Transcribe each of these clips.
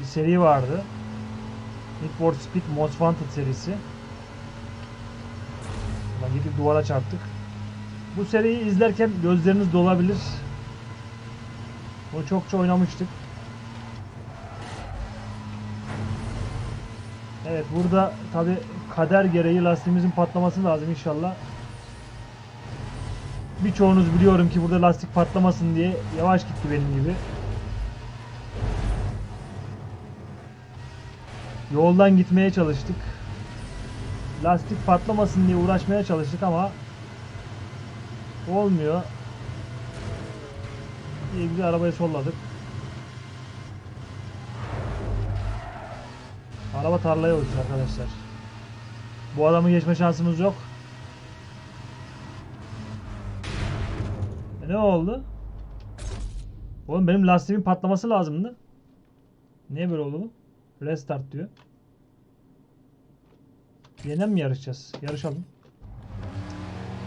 bir seri vardı. Need for Speed Most Wanted serisi. Ulan gidip duvara çarptık. Bu seriyi izlerken gözleriniz dolabilir. Bunu çokça oynamıştık. Evet burada tabi kader gereği lastiğimizin patlaması lazım inşallah. Birçoğunuz biliyorum ki burada lastik patlamasın diye yavaş gitti benim gibi. Yoldan gitmeye çalıştık. Lastik patlamasın diye uğraşmaya çalıştık ama olmuyor. İyi güzel arabayı solladık. Araba tarlaya uçtu arkadaşlar. Bu adamı geçme şansımız yok. E ne oldu? Oğlum benim lastiğimin patlaması lazımdı. Niye böyle oldu bu? Restart diyor. Yeniden mi yarışacağız? Yarışalım.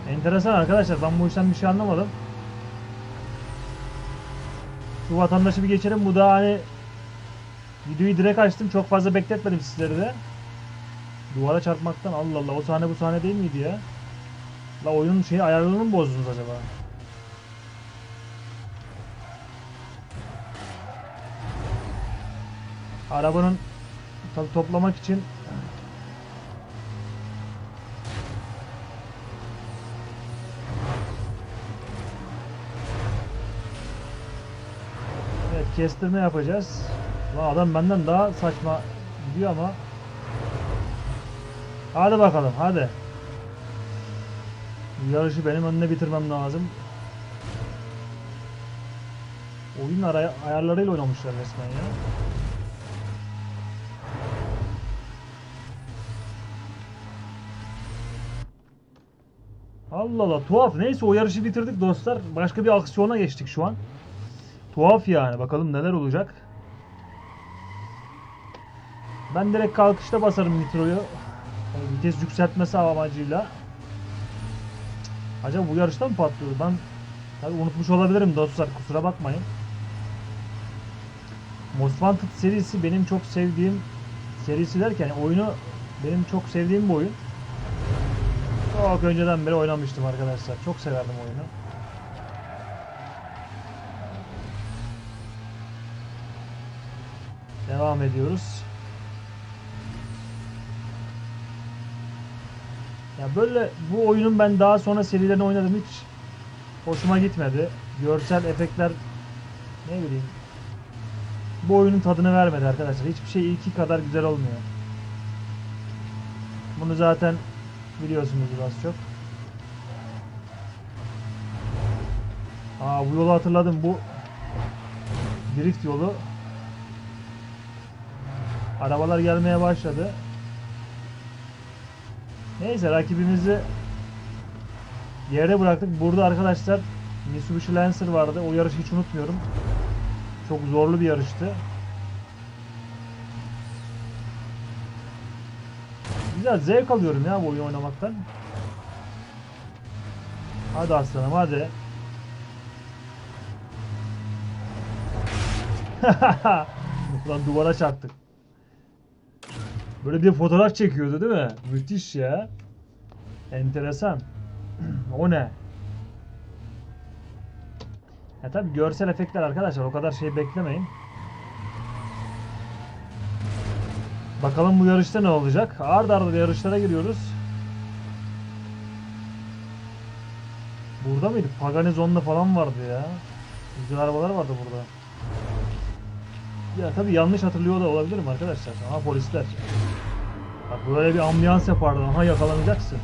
Enteresan arkadaşlar. Ben bu işten bir şey anlamadım. Şu vatandaşı bir geçelim. Bu da hani videoyu direkt açtım. Çok fazla bekletmedim sizleri de. Duvara çarpmaktan Allah Allah o sahne bu sahne değil miydi ya? La oyunun şeyi ayarlarını mı bozdunuz acaba? Arabanın tabi toplamak için Evet kestirme yapacağız. Lan adam benden daha saçma gidiyor ama Hadi bakalım hadi. Yarışı benim önüne bitirmem lazım. Oyun ayarlarıyla oynamışlar resmen ya. Allah Allah tuhaf. Neyse o yarışı bitirdik dostlar. Başka bir aksiyona geçtik şu an. Tuhaf yani. Bakalım neler olacak. Ben direkt kalkışta basarım nitroyu. Yani vites yükseltmesi amacıyla. Acaba bu yarışta mı patlıyor? Ben tabii unutmuş olabilirim dostlar. Kusura bakmayın. Most Wanted serisi benim çok sevdiğim serisi derken oyunu benim çok sevdiğim bir oyun. Çok önceden beri oynamıştım arkadaşlar. Çok severdim oyunu. Devam ediyoruz. Ya böyle bu oyunun ben daha sonra serilerini oynadım hiç hoşuma gitmedi. Görsel efektler ne bileyim bu oyunun tadını vermedi arkadaşlar. Hiçbir şey ilki kadar güzel olmuyor. Bunu zaten biliyorsunuzdur az çok. Aa bu yolu hatırladım. Bu drift yolu. Arabalar gelmeye başladı. Neyse rakibimizi yerde bıraktık. Burada arkadaşlar Mitsubishi Lancer vardı. O yarışı hiç unutmuyorum. Çok zorlu bir yarıştı. Güzel zevk alıyorum ya bu oyun oynamaktan. Hadi aslanım hadi. Ulan duvara çarptık. Böyle bir fotoğraf çekiyordu değil mi? Müthiş ya. Enteresan. o ne? Ya tabi görsel efektler arkadaşlar o kadar şey beklemeyin. Bakalım bu yarışta ne olacak? Arda arda yarışlara giriyoruz. Burada mıydı? Pagani Zonda falan vardı ya. Güzel arabalar vardı burada. Ya tabi yanlış hatırlıyor da olabilirim arkadaşlar. Aha polisler. Bak böyle bir ambiyans yapardı. Aha yakalanacaksın.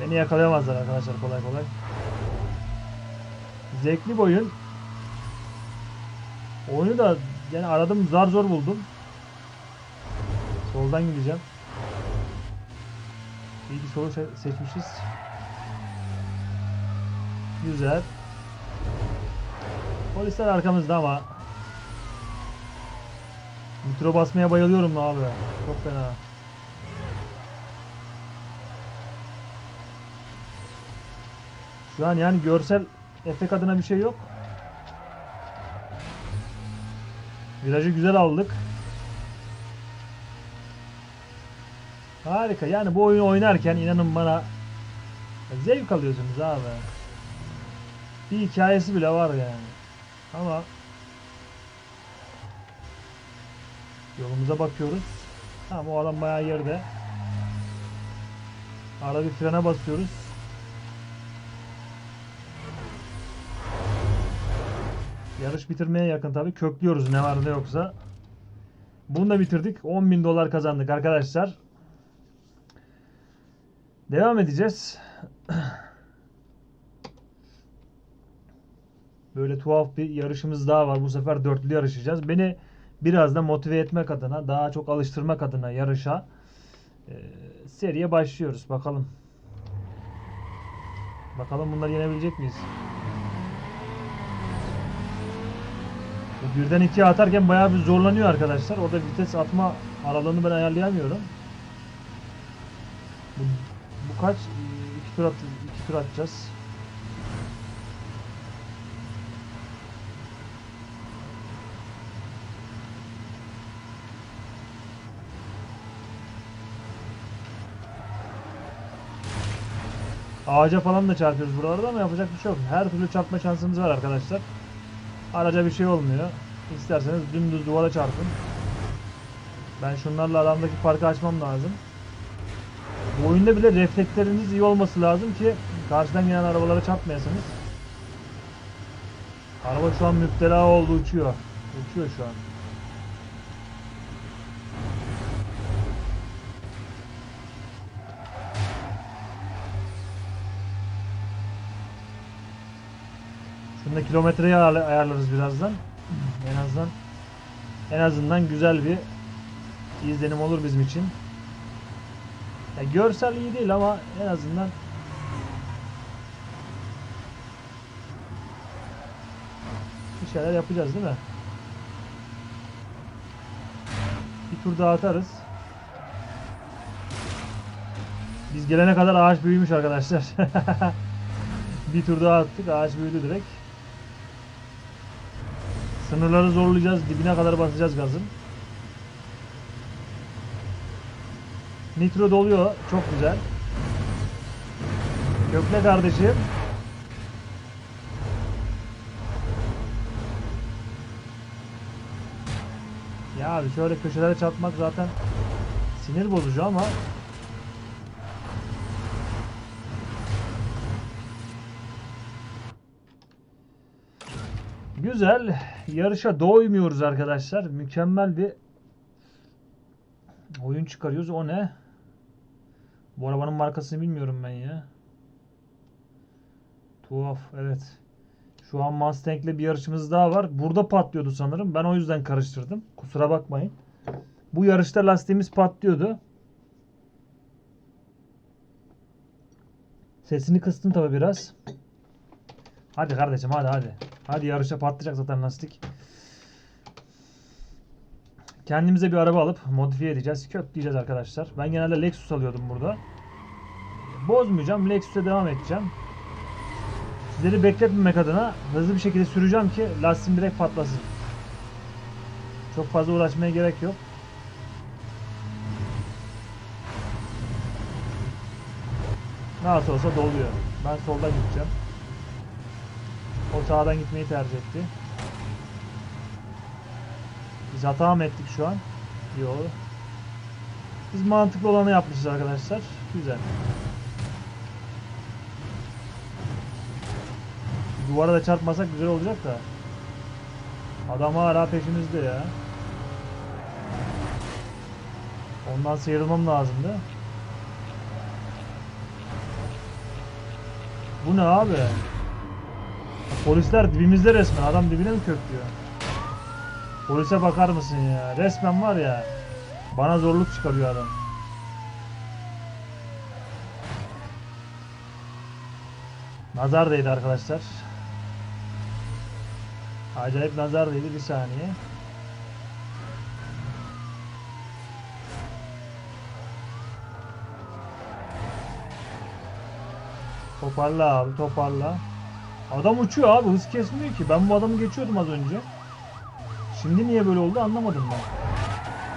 Beni yakalayamazlar arkadaşlar kolay kolay. Zevkli bir oyun. Oyunu da yani aradım zar zor buldum. Soldan gideceğim. İyi bir soru se- seçmişiz. Güzel. Polisler arkamızda ama Nitro basmaya bayılıyorum abi. Çok fena. Şu an yani görsel efekt adına bir şey yok. Virajı güzel aldık. Harika. Yani bu oyunu oynarken inanın bana zevk alıyorsunuz abi. Bir hikayesi bile var yani. Ama yolumuza bakıyoruz. Tamam o adam bayağı yerde. Arada bir frene basıyoruz. Yarış bitirmeye yakın tabii. Köklüyoruz ne var ne yoksa. Bunu da bitirdik. 10.000 dolar kazandık arkadaşlar. Devam edeceğiz. Böyle tuhaf bir yarışımız daha var. Bu sefer dörtlü yarışacağız. Beni biraz da motive etmek adına, daha çok alıştırmak adına yarışa e, seriye başlıyoruz. Bakalım. Bakalım bunları yenebilecek miyiz? Birden ikiye atarken bayağı bir zorlanıyor arkadaşlar. Orada vites atma aralığını ben ayarlayamıyorum. Bu, bu kaç? İki tur, at, iki tur atacağız. Ağaca falan da çarpıyoruz buralarda ama yapacak bir şey yok. Her türlü çarpma şansımız var arkadaşlar. Araca bir şey olmuyor. İsterseniz dümdüz duvara çarpın. Ben şunlarla aramdaki farkı açmam lazım. Bu oyunda bile refleksleriniz iyi olması lazım ki karşıdan gelen arabalara çarpmayasınız. Araba şu an müptela oldu uçuyor. Uçuyor şu an. Şunu da kilometreyi ayarla- ayarlarız birazdan. En azından en azından güzel bir izlenim olur bizim için. Ya görsel iyi değil ama en azından bir şeyler yapacağız değil mi? Bir tur daha atarız. Biz gelene kadar ağaç büyümüş arkadaşlar. bir tur daha attık. Ağaç büyüdü direkt. Sınırları zorlayacağız. Dibine kadar basacağız gazın. Nitro doluyor. Çok güzel. Kökle kardeşim. Ya abi şöyle köşelere çarpmak zaten sinir bozucu ama Güzel. Yarışa doymuyoruz arkadaşlar. Mükemmel bir oyun çıkarıyoruz. O ne? Bu arabanın markasını bilmiyorum ben ya. Tuhaf. Evet. Şu an Mustang'le bir yarışımız daha var. Burada patlıyordu sanırım. Ben o yüzden karıştırdım. Kusura bakmayın. Bu yarışta lastiğimiz patlıyordu. Sesini kıstım tabi biraz. Hadi kardeşim hadi hadi. Hadi yarışa patlayacak zaten lastik. Kendimize bir araba alıp modifiye edeceğiz. Kökleyeceğiz arkadaşlar. Ben genelde Lexus alıyordum burada. Bozmayacağım. Lexus'e devam edeceğim. Sizleri bekletmemek adına hızlı bir şekilde süreceğim ki lastiğim direkt patlasın. Çok fazla uğraşmaya gerek yok. Nasıl olsa doluyor. Ben soldan gideceğim. O sağdan gitmeyi tercih etti. Biz hata mı ettik şu an? Yok. Biz mantıklı olanı yapmışız arkadaşlar. Güzel. Duvara da çarpmasak güzel olacak da. Adam hala peşimizde ya. Ondan sıyrılmam lazımdı. Bu ne abi? Polisler dibimizde resmen. Adam dibine mi köklüyor? Polise bakar mısın ya? Resmen var ya. Bana zorluk çıkarıyor adam. Nazar değdi arkadaşlar. Acayip nazar değdi bir saniye. Toparla abi toparla. Adam uçuyor abi hız kesmiyor ki. Ben bu adamı geçiyordum az önce. Şimdi niye böyle oldu anlamadım ben.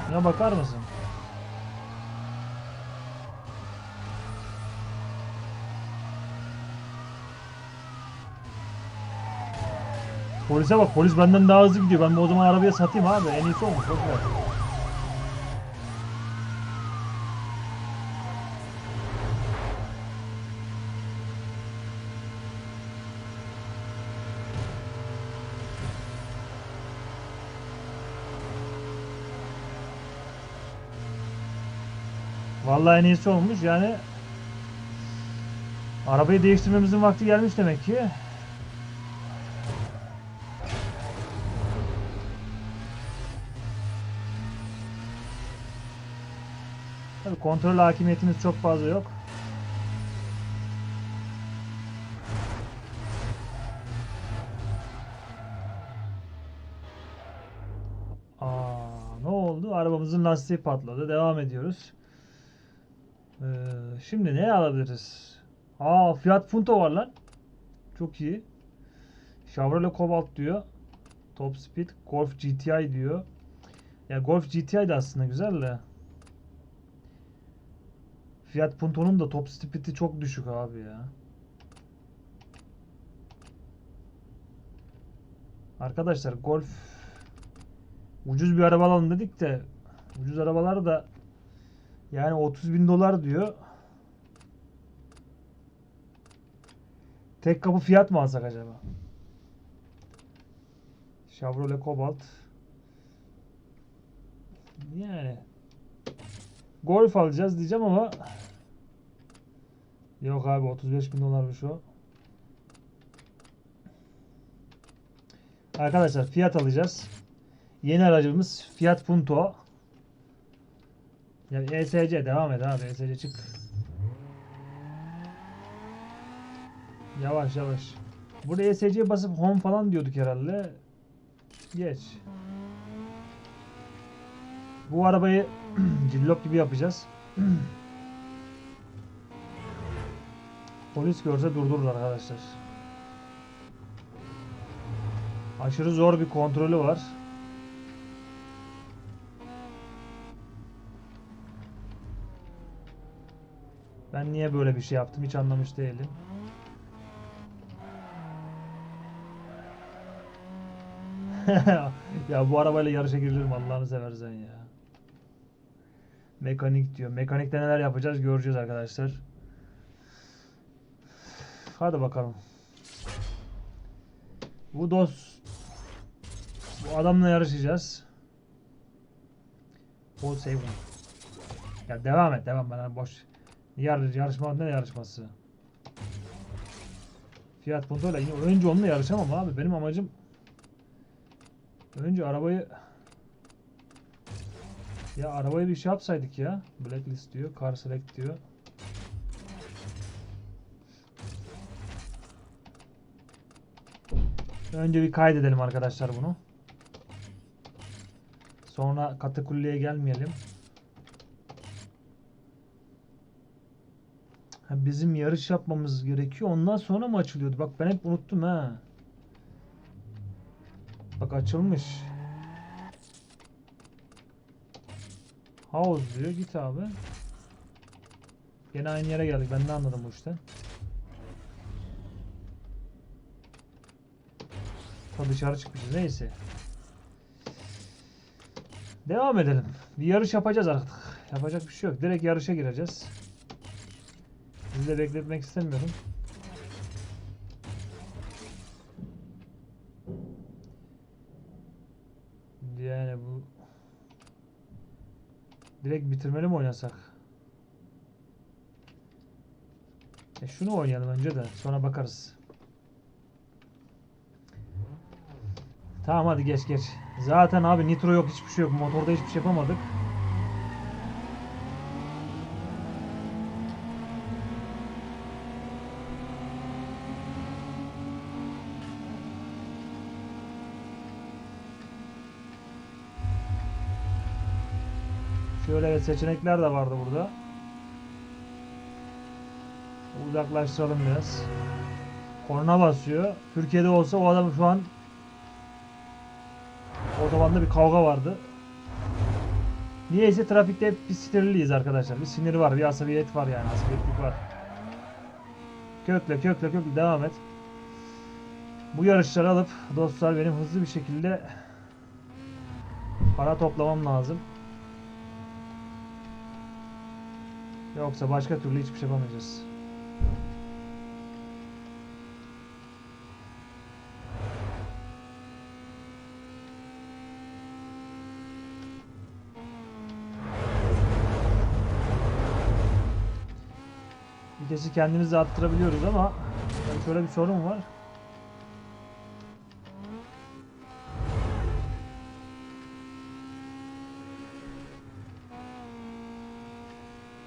Şuna bakar mısın? Polise bak polis benden daha hızlı gidiyor. Ben o zaman arabaya satayım abi. En iyisi olmuş. Çok güzel. Vallahi en iyisi olmuş yani Arabayı değiştirmemizin vakti gelmiş demek ki. Tabii kontrol hakimiyetimiz çok fazla yok. Aa, ne oldu? Arabamızın lastiği patladı. Devam ediyoruz. Ee, şimdi ne alabiliriz? Aa Fiat Punto var lan. Çok iyi. Chevrolet Cobalt diyor. Top Speed. Golf GTI diyor. Ya Golf GTI de aslında güzel de. Fiat Punto'nun da top speed'i çok düşük abi ya. Arkadaşlar Golf ucuz bir araba alalım dedik de ucuz arabalar da yani 30 bin dolar diyor. Tek kapı fiyat mı alsak acaba? Chevrolet Cobalt. Yani Golf alacağız diyeceğim ama Yok abi 35 bin dolarmış o. Arkadaşlar fiyat alacağız. Yeni aracımız Fiat Punto. Yani ESC devam et abi ESC çık. Yavaş yavaş. Burada ESC'ye basıp home falan diyorduk herhalde. Geç. Bu arabayı cillop gibi yapacağız. Polis görse durdurur arkadaşlar. Aşırı zor bir kontrolü var. Ben niye böyle bir şey yaptım hiç anlamış değilim. ya bu arabayla yarışa girilir Allah'ını seversen ya. Mekanik diyor. Mekanikte neler yapacağız göreceğiz arkadaşlar. Hadi bakalım. Bu dost bu adamla yarışacağız. O save. Ya devam et devam bana boş. Yar, yarışma ne yarışması? Fiyat Punto ile önce onunla yarışamam abi. Benim amacım önce arabayı ya arabayı bir şey yapsaydık ya. Blacklist diyor. Car select diyor. Önce bir kaydedelim arkadaşlar bunu. Sonra katakulliye gelmeyelim. Bizim yarış yapmamız gerekiyor. Ondan sonra mı açılıyordu? Bak ben hep unuttum ha. Bak açılmış. House diyor. Git abi. Gene aynı yere geldik. Ben de anladım bu işten. Ta dışarı çıkmışız. Neyse. Devam edelim. Bir yarış yapacağız artık. Yapacak bir şey yok. Direkt yarışa gireceğiz. Sizi de bekletmek istemiyorum. Yani bu direkt bitirmeli mi oynasak? E şunu oynayalım önce de sonra bakarız. Tamam hadi geç geç. Zaten abi nitro yok hiçbir şey yok. Motorda hiçbir şey yapamadık. Seçenekler de vardı burada. Uzaklaştıralım biraz. Korna basıyor. Türkiye'de olsa o adam şu an otobanda bir kavga vardı. Niyeyse trafikte hep bir sinirliyiz arkadaşlar. Bir sinir var, bir asabiyet var yani. Asabiyetlik var. Kökle kökle kökle devam et. Bu yarışları alıp dostlar benim hızlı bir şekilde para toplamam lazım. Yoksa başka türlü hiçbir şey yapamayacağız. Vitesi kendimiz de arttırabiliyoruz ama şöyle bir sorun var.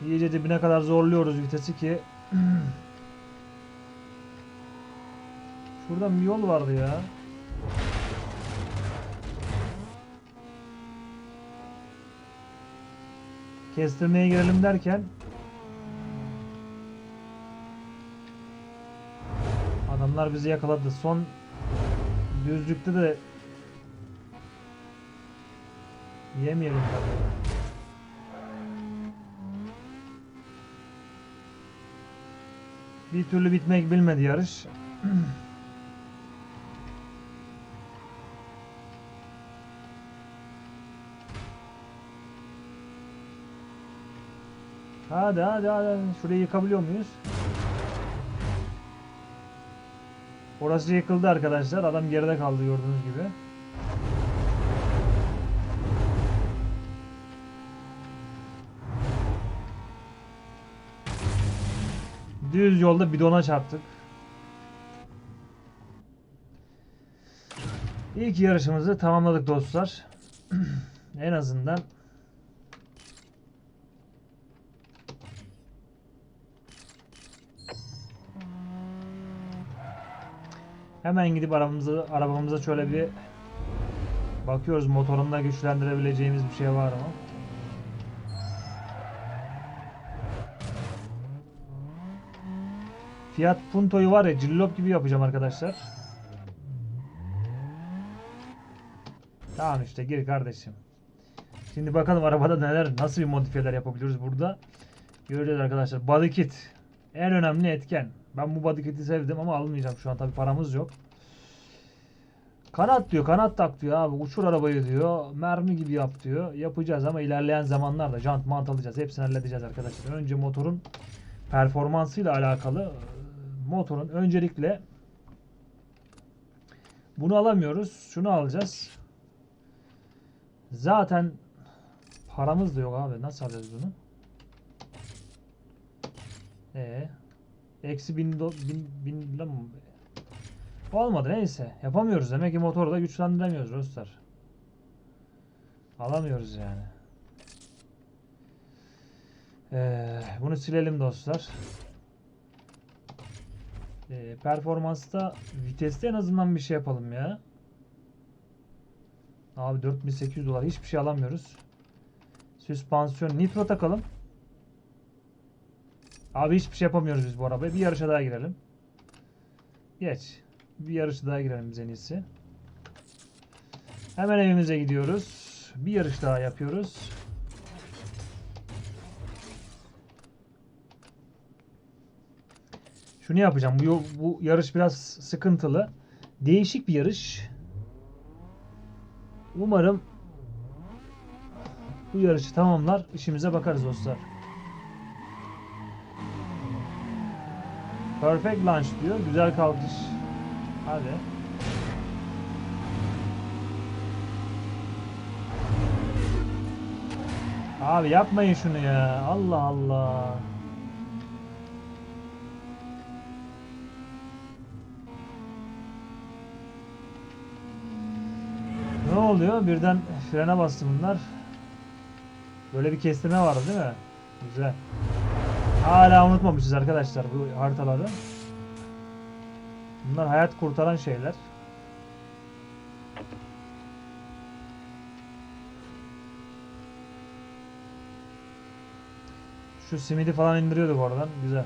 İyice dibine kadar zorluyoruz vitesi ki Şuradan bir yol vardı ya. Kestirmeye girelim derken Adamlar bizi yakaladı. Son düzlükte de yemeyelim tabii. Bir türlü bitmek bilmedi yarış. hadi hadi hadi. Şurayı yıkabiliyor muyuz? Orası yıkıldı arkadaşlar. Adam geride kaldı gördüğünüz gibi. Düz yolda bidona çarptık. İlk yarışımızı tamamladık dostlar. en azından Hemen gidip arabamıza, arabamıza şöyle bir bakıyoruz motorunda güçlendirebileceğimiz bir şey var mı? Fiat Punto'yu var ya cillop gibi yapacağım arkadaşlar. Tamam işte gir kardeşim. Şimdi bakalım arabada neler nasıl bir modifiyeler yapabiliyoruz burada. Göreceğiz arkadaşlar. Body kit en önemli etken. Ben bu body kit'i sevdim ama almayacağım şu an tabi paramız yok. Kanat diyor, kanat tak diyor abi. Uçur arabayı diyor. Mermi gibi yap diyor. Yapacağız ama ilerleyen zamanlarda jant mant alacağız. Hepsini halledeceğiz arkadaşlar. Önce motorun performansıyla alakalı motorun öncelikle bunu alamıyoruz. Şunu alacağız. Zaten paramız da yok abi. Nasıl alacağız bunu? Ee, eksi bin, do, bin, bin lira mı? Olmadı neyse. Yapamıyoruz. Demek ki motoru da güçlendiremiyoruz dostlar. Alamıyoruz yani. Ee, bunu silelim dostlar. Ee, performansta viteste en azından bir şey yapalım ya. Abi 4800 dolar hiçbir şey alamıyoruz. Süspansiyon nitro takalım. Abi hiçbir şey yapamıyoruz biz bu arabaya. Bir yarışa daha girelim. Geç. Bir yarışa daha girelim biz en iyisi. Hemen evimize gidiyoruz. Bir yarış daha yapıyoruz. Şunu yapacağım. Bu, bu yarış biraz sıkıntılı. Değişik bir yarış. Umarım bu yarışı tamamlar. işimize bakarız dostlar. Perfect launch diyor. Güzel kalkış. Hadi. Abi yapmayın şunu ya. Allah Allah. Ne oluyor? Birden frene bastı bunlar. Böyle bir kestirme vardı değil mi? Güzel. Hala unutmamışız arkadaşlar bu haritaları. Bunlar hayat kurtaran şeyler. Şu simidi falan indiriyorduk oradan. Güzel.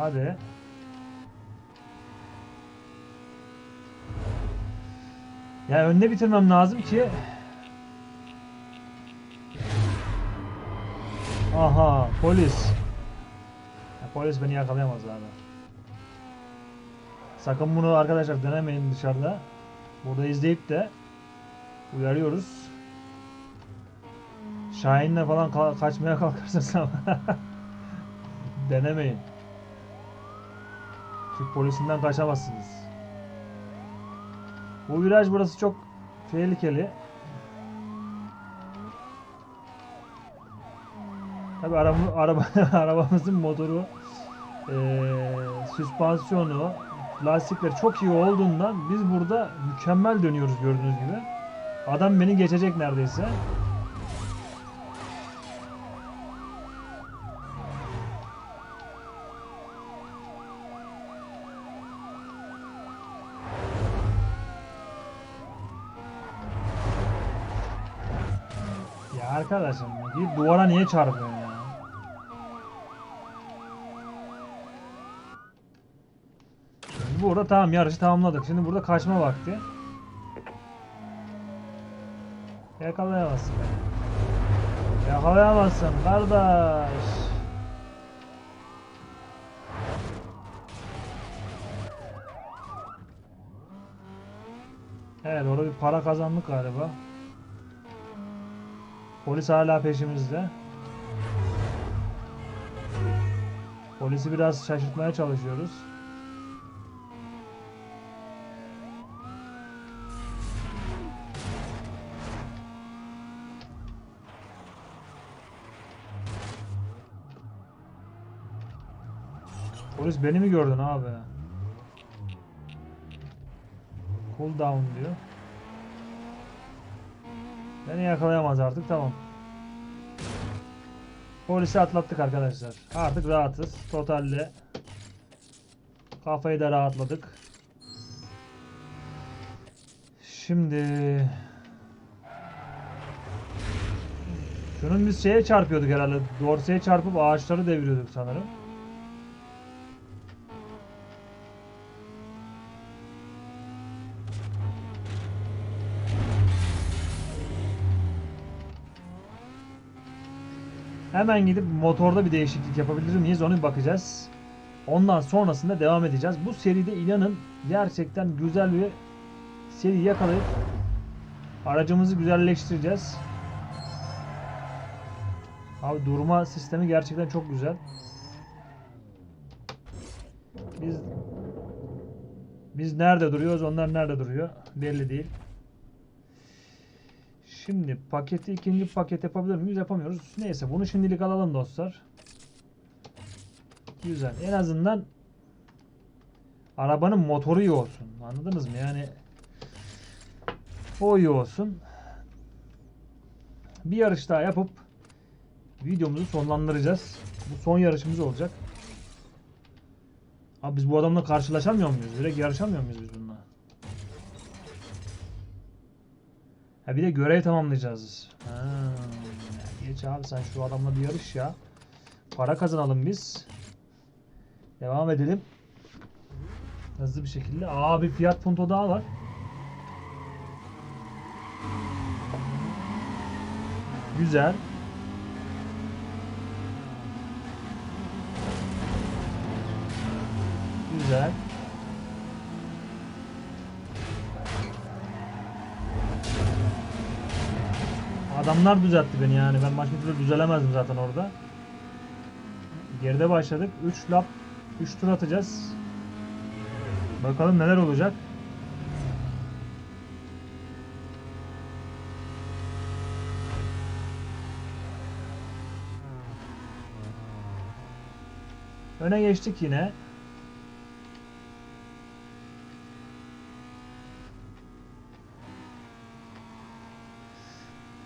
Hadi. Ya önde bitirmem lazım ki. Aha polis. Ya, polis beni yakalayamaz abi. Sakın bunu arkadaşlar denemeyin dışarıda. Burada izleyip de uyarıyoruz. Şahin'le falan ka- kaçmaya kalkarsanız ama denemeyin. Türk polisinden kaçamazsınız. Bu viraj burası çok tehlikeli. Tabi araba, araba, arabamızın motoru, eee, süspansiyonu, lastikleri çok iyi olduğundan biz burada mükemmel dönüyoruz gördüğünüz gibi. Adam beni geçecek neredeyse. Ya arkadaşım git duvara niye çarpıyorsun ya? Şimdi burada tamam yarışı tamamladık. Şimdi burada kaçma vakti. Yakalayamazsın beni. Yakalayamazsın kardeş. Evet orada bir para kazandık galiba. Polis hala peşimizde. Polisi biraz şaşırtmaya çalışıyoruz. Polis beni mi gördün abi? Cool down diyor. Beni yakalayamaz artık tamam. Polisi atlattık arkadaşlar. Artık rahatız. Totalde kafayı da rahatladık. Şimdi Şunun biz şeye çarpıyorduk herhalde. Dorseye çarpıp ağaçları deviriyorduk sanırım. Hemen gidip motorda bir değişiklik yapabilir miyiz onu bir bakacağız. Ondan sonrasında devam edeceğiz. Bu seride inanın gerçekten güzel bir seri yakalayıp aracımızı güzelleştireceğiz. Abi durma sistemi gerçekten çok güzel. Biz biz nerede duruyoruz, onlar nerede duruyor belli değil. Şimdi paketi ikinci paket yapabilir miyiz? Yapamıyoruz. Neyse bunu şimdilik alalım dostlar. Güzel. En azından arabanın motoru iyi olsun. Anladınız mı? Yani o iyi olsun. Bir yarış daha yapıp videomuzu sonlandıracağız. Bu son yarışımız olacak. Abi biz bu adamla karşılaşamıyor muyuz? Direkt yarışamıyor muyuz biz bununla? Ha bir de görev tamamlayacağız. Ha, geç abi sen şu adamla bir yarış ya. Para kazanalım biz. Devam edelim. Hızlı bir şekilde. Aa bir Fiat Punto daha var. Güzel. Güzel. Adamlar düzeltti beni yani. Ben başka türlü düzelemezdim zaten orada. Geride başladık. 3 lap 3 tur atacağız. Bakalım neler olacak. Öne geçtik yine.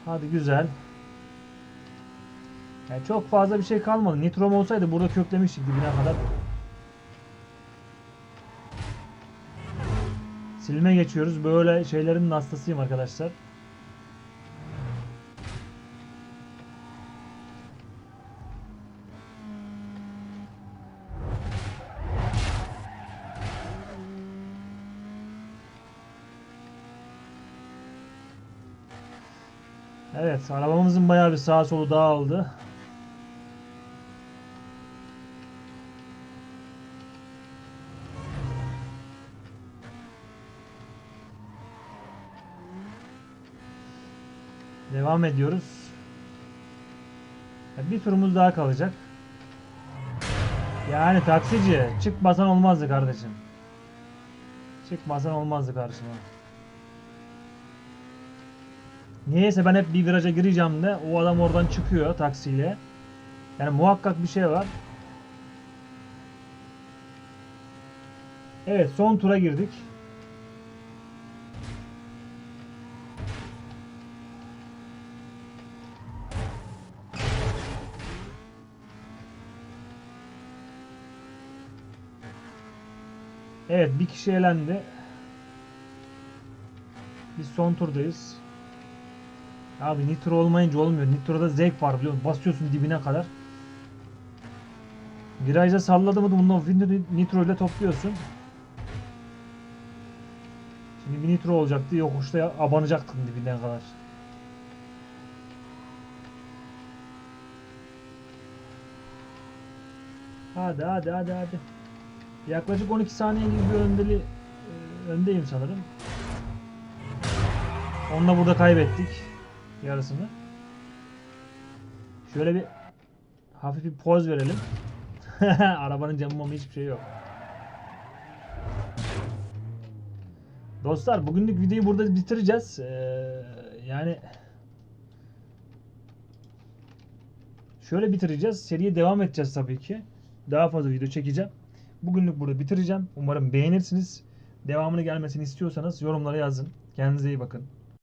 Hadi güzel. Yani çok fazla bir şey kalmadı. Nitrom olsaydı burada köklemiştik dibine kadar. Silme geçiyoruz. Böyle şeylerin hastasıyım arkadaşlar. Evet, arabamızın bayağı bir sağa solu dağıldı. Devam ediyoruz. Bir turumuz daha kalacak. Yani taksici çıkmasan olmazdı kardeşim. Çıkmasan olmazdı karşıma. Niyeyse ben hep bir viraja gireceğim de o adam oradan çıkıyor taksiyle. Yani muhakkak bir şey var. Evet son tura girdik. Evet bir kişi elendi. Biz son turdayız. Abi nitro olmayınca olmuyor. Nitro'da zevk var biliyor musun? Basıyorsun dibine kadar. Virajda salladı mı bundan nitro ile topluyorsun. Şimdi bir nitro olacaktı. Yokuşta abanacaktın dibine kadar. Hadi hadi hadi hadi. Yaklaşık 12 saniye gibi bir öndeli e, öndeyim sanırım. Onunla burada kaybettik yarısını. Şöyle bir hafif bir poz verelim. Arabanın camı mamı hiçbir şey yok. Dostlar bugünlük videoyu burada bitireceğiz. Ee, yani şöyle bitireceğiz. Seriye devam edeceğiz tabii ki. Daha fazla video çekeceğim. Bugünlük burada bitireceğim. Umarım beğenirsiniz. Devamını gelmesini istiyorsanız yorumlara yazın. Kendinize iyi bakın.